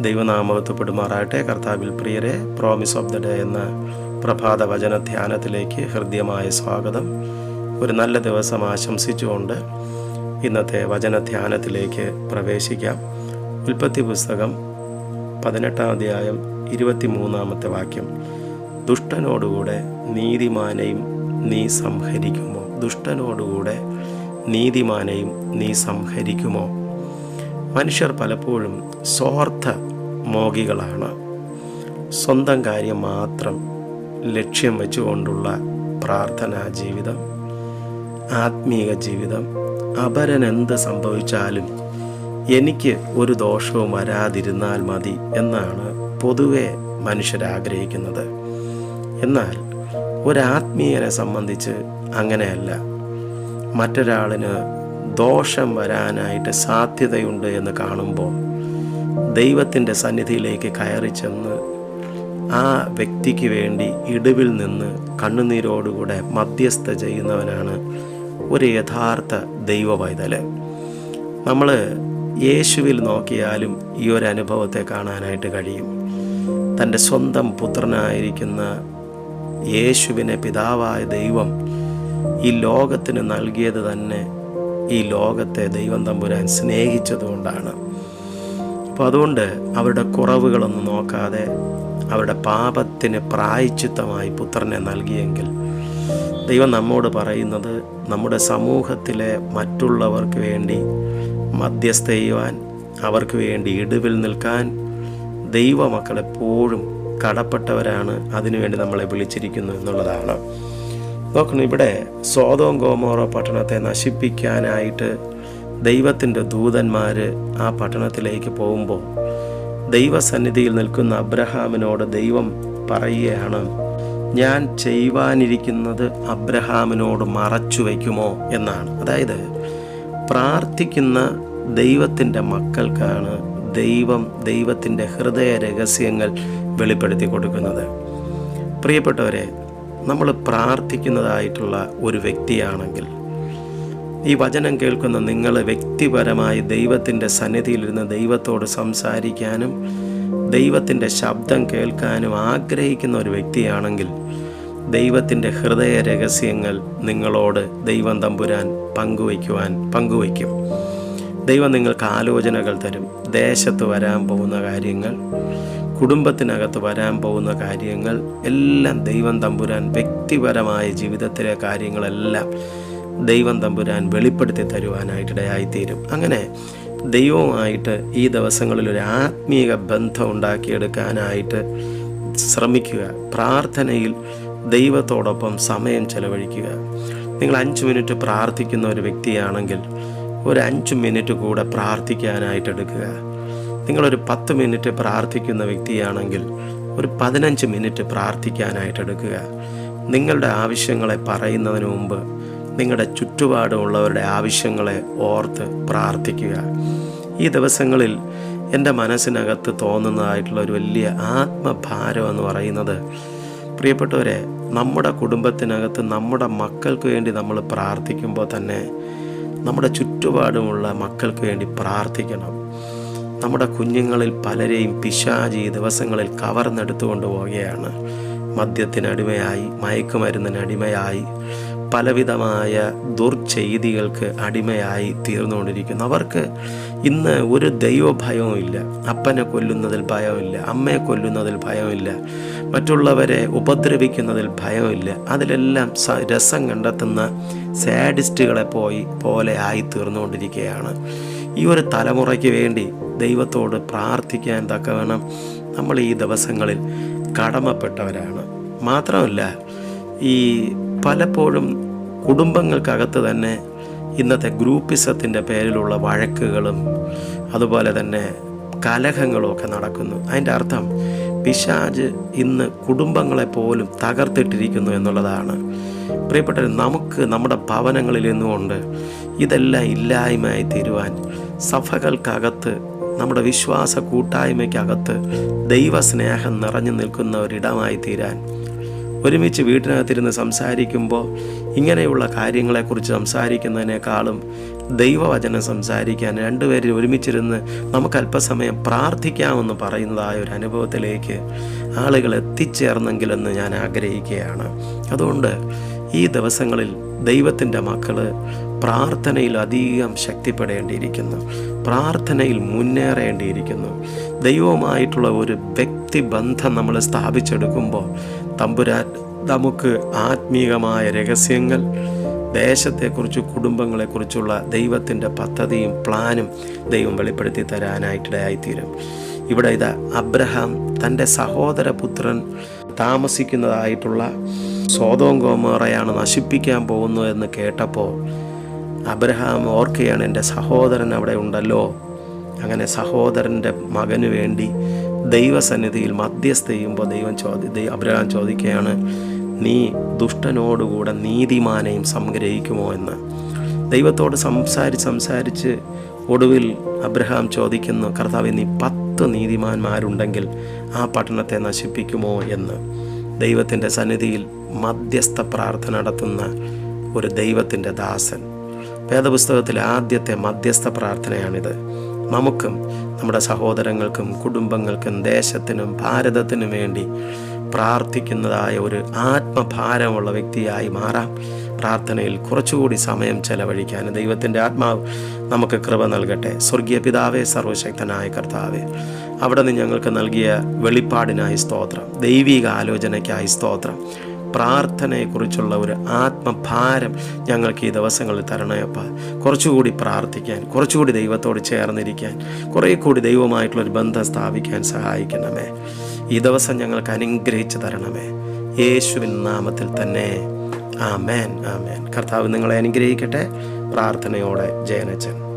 ദൈവനാമകത്വപ്പെടുമാറാകട്ടെ. കർത്താവിൽ പ്രിയരെ promise of the day എന്ന പ്രഭാത വചന ധ്യാനത്തിലേക്ക് ഹൃദ്യമായ സ്വാഗതം. ഒരു നല്ല ദിവസം ആശംസിച്ചുകൊണ്ട് ഇന്നത്തെ വചന ധ്യാനത്തിലേക്ക് പ്രവേശിക്കാം. ഉൽപ്പത്തി പുസ്തകം പതിനെട്ടാം അധ്യായം ഇരുപത്തിമൂന്നാമത്തെ വാക്യം. ദുഷ്ടനോടുകൂടെ നീതിമാനെയും നീ സംഹരിക്കുമോ? ദുഷ്ടനോടുകൂടെ നീതിമാനെയും നീ സംഹരിക്കുമോ? മനുഷ്യർ പലപ്പോഴും സ്വാർത്ഥ മോഹികളാണ്. സ്വന്തം കാര്യം മാത്രം ലക്ഷ്യം വെച്ചുകൊണ്ടുള്ള പ്രാർത്ഥനാ ജീവിതം ആത്മീയ ജീവിതം അപരൻ എന്ത് സംഭവിച്ചാലും എനിക്ക് ഒരു ദോഷവും വരാതിരുന്നാൽ മതി എന്നാണ് പൊതുവെ മനുഷ്യരാഗ്രഹിക്കുന്നത് എന്നാൽ ഒരാത്മീയനെ സംബന്ധിച്ച് അങ്ങനെയല്ല. മറ്റൊരാളിന് ദോഷം വരാനായിട്ട് സാധ്യതയുണ്ട് എന്ന് കാണുമ്പോൾ ദൈവത്തിന്റെ സന്നിധിയിലേക്ക് കയറി ചെന്ന് ആ വ്യക്തിക്ക് വേണ്ടി ഇടിവിൽ നിന്ന് കണ്ണുനീരോടുകൂടെ മധ്യസ്ഥ ചെയ്യുന്നവനാണ് ഒരു യഥാർത്ഥ ദൈവ പൈതൽ നമ്മൾ യേശുവിൽ നോക്കിയാലും ഈ ഒരു അനുഭവത്തെ കാണാനായിട്ട് കഴിയും. തന്റെ സ്വന്തം പുത്രനായിരിക്കുന്ന യേശുവിനെ പിതാവായ ദൈവം ഈ ലോകത്തിന് നൽകിയത് തന്നെ ഈ ലോകത്തെ ദൈവം തമ്പുരാൻ സ്നേഹിച്ചതുകൊണ്ടാണ് അപ്പോൾ അതുകൊണ്ട് അവരുടെ കുറവുകളൊന്നും നോക്കാതെ അവരുടെ പാപത്തിന് പ്രായച്ചിത്തമായി പുത്രനെ നൽകിയെങ്കിൽ ദൈവം നമ്മോട് പറയുന്നത് നമ്മുടെ സമൂഹത്തിലെ മറ്റുള്ളവർക്ക് വേണ്ടി മധ്യസ്ഥ ചെയ്യുവാൻ അവർക്ക് വേണ്ടി ഇടിവിൽ നിൽക്കാൻ ദൈവമക്കളെപ്പോഴും കടപ്പെട്ടവരാണ്. അതിനുവേണ്ടി നമ്മളെ വിളിച്ചിരിക്കുന്നു എന്നുള്ളതാണ്. നോക്കണം ഇവിടെ സ്വാതവും ഗോമോറോ പട്ടണത്തെ നശിപ്പിക്കാനായിട്ട് ദൈവത്തിന്റെ ദൂതന്മാർ ആ പട്ടണത്തിലേക്ക് പോകുമ്പോൾ ദൈവസന്നിധിയിൽ നിൽക്കുന്ന അബ്രഹാമിനോട് ദൈവം പറയുകയാണ് ഞാൻ ചെയ്യുവാനിരിക്കുന്നത് അബ്രഹാമിനോട് മറച്ചു വയ്ക്കുമോ? എന്നാണ്. അതായത് പ്രാർത്ഥിക്കുന്ന ദൈവത്തിന്റെ മക്കൾക്കാണ് ദൈവം ദൈവത്തിന്റെ ഹൃദയ രഹസ്യങ്ങൾ വെളിപ്പെടുത്തി കൊടുക്കുന്നത്. പ്രിയപ്പെട്ടവരെ നമ്മൾ പ്രാർത്ഥിക്കുന്നതായിട്ടുള്ള ഒരു വ്യക്തിയാണെങ്കിൽ ഈ വചനം കേൾക്കുന്ന നിങ്ങൾ വ്യക്തിപരമായി ദൈവത്തിന്റെ സന്നിധിയിലിരുന്ന് ദൈവത്തോട് സംസാരിക്കാനും ദൈവത്തിന്റെ ശബ്ദം കേൾക്കാനും ആഗ്രഹിക്കുന്ന ഒരു വ്യക്തിയാണെങ്കിൽ ദൈവത്തിന്റെ ഹൃദയ രഹസ്യങ്ങൾ നിങ്ങളോട് ദൈവം തമ്പുരാൻ പങ്കുവയ്ക്കുവാൻ പങ്കുവയ്ക്കും. ദൈവം നിങ്ങൾക്ക് ആലോചനകൾ തരും. ദേശത്ത് വരാൻ പോകുന്ന കാര്യങ്ങൾ കുടുംബത്തിനകത്ത് വരാൻ പോകുന്ന കാര്യങ്ങൾ എല്ലാം ദൈവം തമ്പുരാൻ വ്യക്തിപരമായ ജീവിതത്തിലെ കാര്യങ്ങളെല്ലാം ദൈവം തമ്പുരാൻ വെളിപ്പെടുത്തി തരുവാനായിട്ടിടയായിത്തീരും. അങ്ങനെ ദൈവവുമായിട്ട് ഈ ദിവസങ്ങളിൽ ഒരു ആത്മീയ ബന്ധം ഉണ്ടാക്കിയെടുക്കാനായിട്ട് ശ്രമിക്കുക. പ്രാർത്ഥനയിൽ ദൈവത്തോടൊപ്പം സമയം ചെലവഴിക്കുക. നിങ്ങൾ അഞ്ച് മിനിറ്റ് പ്രാർത്ഥിക്കുന്ന ഒരു വ്യക്തിയാണെങ്കിൽ ഒരു അഞ്ച് മിനിറ്റ് കൂടെ പ്രാർത്ഥിക്കാനായിട്ട് എടുക്കുക നിങ്ങളൊരു പത്ത് മിനിറ്റ് പ്രാർത്ഥിക്കുന്ന വ്യക്തിയാണെങ്കിൽ ഒരു പതിനഞ്ച് മിനിറ്റ് പ്രാർത്ഥിക്കാനായിട്ട് എടുക്കുക. നിങ്ങളുടെ ആവശ്യങ്ങളെ പറയുന്നതിന് മുമ്പ് നിങ്ങളുടെ ചുറ്റുപാടുമുള്ളവരുടെ ആവശ്യങ്ങളെ ഓർത്ത് പ്രാർത്ഥിക്കുക. ഈ ദിവസങ്ങളിൽ എന്റെ മനസ്സിനകത്ത് തോന്നുന്നതായിട്ടുള്ള ഒരു വലിയ ആത്മഭാരം എന്ന് പറയുന്നത് പ്രിയപ്പെട്ടവരെ നമ്മുടെ കുടുംബത്തിനകത്ത് നമ്മുടെ മക്കൾക്ക് വേണ്ടി നമ്മൾ പ്രാർത്ഥിക്കുമ്പോൾ തന്നെ നമ്മുടെ ചുറ്റുപാടുമുള്ള മക്കൾക്ക് വേണ്ടി പ്രാർത്ഥിക്കണം. നമ്മുടെ കുഞ്ഞുങ്ങളിൽ പലരെയും പിശാചി ഈ ദിവസങ്ങളിൽ കവർന്നെടുത്തുകൊണ്ട് പോവുകയാണ്. മദ്യത്തിനടിമയായി മയക്കുമരുന്നിനടിമയായി പലവിധമായ ദുർചെയ്തികൾക്ക് അടിമയായി തീർന്നുകൊണ്ടിരിക്കുന്നു. അവർക്ക് ഇന്ന് ഒരു ദൈവഭയവും ഇല്ല. അപ്പനെ കൊല്ലുന്നതിൽ ഭയമില്ല. അമ്മയെ കൊല്ലുന്നതിൽ ഭയമില്ല. മറ്റുള്ളവരെ ഉപദ്രവിക്കുന്നതിൽ ഭയമില്ല. അതിലെല്ലാം രസം കണ്ടെത്തുന്ന സാഡിസ്റ്റുകളെ പോയി പോലെ ആയി തീർന്നുകൊണ്ടിരിക്കുകയാണ്. ഈ ഒരു തലമുറയ്ക്ക് വേണ്ടി ദൈവത്തോട് പ്രാർത്ഥിക്കാൻ തക്കവണ്ണം നമ്മൾ ഈ ദിവസങ്ങളിൽ കടമപ്പെട്ടവരാണ്. മാത്രമല്ല ഈ പലപ്പോഴും കുടുംബങ്ങൾക്കകത്ത് തന്നെ ഇന്നത്തെ ഗ്രൂപ്പിസത്തിന്റെ പേരിലുള്ള വഴക്കുകളും അതുപോലെ തന്നെ കലഹങ്ങളും ഒക്കെ നടക്കുന്നു. അതിന്റെ അർത്ഥം പിശാജ് ഇന്ന് കുടുംബങ്ങളെ പോലും തകർത്തിട്ടിരിക്കുന്നു എന്നുള്ളതാണ്. പ്രിയപ്പെട്ടവർ നമുക്ക് നമ്മുടെ ഭവനങ്ങളിൽ നിന്നുകൊണ്ട് ഇതെല്ലാം ഇല്ലായ്മയായി തീരുവാൻ സഭകൾക്കകത്ത് നമ്മുടെ വിശ്വാസ കൂട്ടായ്മയ്ക്കകത്ത് ദൈവസ്നേഹം നിറഞ്ഞു നിൽക്കുന്ന ഒരിടമായി തീരാൻ. ഒരുമിച്ച് വീട്ടിനകത്തിരുന്ന് സംസാരിക്കുമ്പോൾ ഇങ്ങനെയുള്ള കാര്യങ്ങളെക്കുറിച്ച് സംസാരിക്കുന്നതിനേക്കാളും ദൈവവചനം സംസാരിക്കാൻ രണ്ടുപേരും ഒരുമിച്ചിരുന്ന് നമുക്ക് അല്പസമയം പ്രാർത്ഥിക്കാമെന്ന് പറയുന്നതായ ഒരു അനുഭവത്തിലേക്ക് ആളുകൾ എത്തിച്ചേർന്നെങ്കിലെന്ന് ഞാൻ ആഗ്രഹിക്കുകയാണ്. അതുകൊണ്ട് ഈ ദിവസങ്ങളിൽ ദൈവത്തിന്റെ മക്കൾ പ്രാർത്ഥനയിൽ അധികം ശക്തിപ്പെടേണ്ടിയിരിക്കുന്നു. പ്രാർത്ഥനയിൽ മുന്നേറേണ്ടിയിരിക്കുന്നു. ദൈവവുമായിട്ടുള്ള ഒരു വ്യക്തിബന്ധം നമ്മൾ സ്ഥാപിച്ചെടുക്കുമ്പോൾ തമ്പുരാൻ നമുക്ക് ആത്മീകമായ രഹസ്യങ്ങൾ ദേശത്തെക്കുറിച്ച് കുടുംബങ്ങളെക്കുറിച്ചുള്ള ദൈവത്തിന്റെ പദ്ധതിയും പ്ലാനും ദൈവം വെളിപ്പെടുത്തി തരാനായിട്ടിടയായിത്തീരും. ഇവിടെ ഇത് അബ്രഹാം തന്റെ സഹോദരപുത്രൻ താമസിക്കുന്നതായിട്ടുള്ള സ്വതവും ഗോമോറയാണ് നശിപ്പിക്കാൻ പോകുന്നു എന്ന് കേട്ടപ്പോൾ അബ്രഹാം ഓർക്കുകയാണ് എന്റെ സഹോദരൻ അവിടെ ഉണ്ടല്ലോ. അങ്ങനെ സഹോദരന്റെ മകന് വേണ്ടി ദൈവസന്നിധിയിൽ മധ്യസ്ഥ ചെയ്യുമ്പോൾ ദൈവം ചോദി അബ്രഹാം ചോദിക്കുകയാണ് നീ ദുഷ്ടനോടുകൂടെ നീതിമാനെയും സംഗ്രഹിക്കുമോ എന്ന്? ദൈവത്തോട് സംസാരിച്ച് സംസാരിച്ച് ഒടുവിൽ അബ്രഹാം ചോദിക്കുന്നു കർത്താവ് നീ പത്ത് നീതിമാന്മാരുണ്ടെങ്കിൽ ആ പട്ടണത്തെ നശിപ്പിക്കുമോ എന്ന്? ദൈവത്തിന്റെ സന്നിധിയിൽ മധ്യസ്ഥ പ്രാർത്ഥന നടത്തുന്ന ഒരു ദൈവത്തിന്റെ ദാസൻ. വേദപുസ്തകത്തിലെ ആദ്യത്തെ മധ്യസ്ഥ പ്രാർത്ഥനയാണിത്. നമുക്കും നമ്മുടെ സഹോദരങ്ങൾക്കും കുടുംബങ്ങൾക്കും ദേശത്തിനും ഭാരതത്തിനും വേണ്ടി പ്രാർത്ഥിക്കുന്നതായ ഒരു ആത്മഭാരമുള്ള വ്യക്തിയായി മാറാം. പ്രാർത്ഥനയിൽ കുറച്ചുകൂടി സമയം ചെലവഴിക്കാൻ ദൈവത്തിന്റെ ആത്മാവ് നമുക്ക് കൃപ നൽകട്ടെ. സ്വർഗീയ പിതാവേ സർവശക്തനായ കർത്താവേ അവിടെ നിന്ന് ഞങ്ങൾക്ക് നൽകിയ വെളിപ്പാടിനായി സ്തോത്രം ദൈവിക ആലോചനയ്ക്കായി സ്തോത്രം. പ്രാർത്ഥനയെക്കുറിച്ചുള്ള ഒരു ആത്മഭാരം ഞങ്ങൾക്ക് ഈ ദിവസങ്ങളിൽ തരണയപ്പ. കുറച്ചുകൂടി പ്രാർത്ഥിക്കാൻ കുറച്ചുകൂടി ദൈവത്തോട് ചേർന്നിരിക്കാൻ കുറേ കൂടി ദൈവമായിട്ടുള്ളൊരു ബന്ധം സ്ഥാപിക്കാൻ സഹായിക്കണമേ. ഈ ദിവസം ഞങ്ങൾക്ക് അനുഗ്രഹിച്ച് തരണമേ. യേശുവിൻ നാമത്തിൽ തന്നെ. ആമേൻ ആമേൻ. കർത്താവ് നിങ്ങളെ അനുഗ്രഹിക്കട്ടെ. പ്രാർത്ഥനയോടെ ജയനച്ചൻ.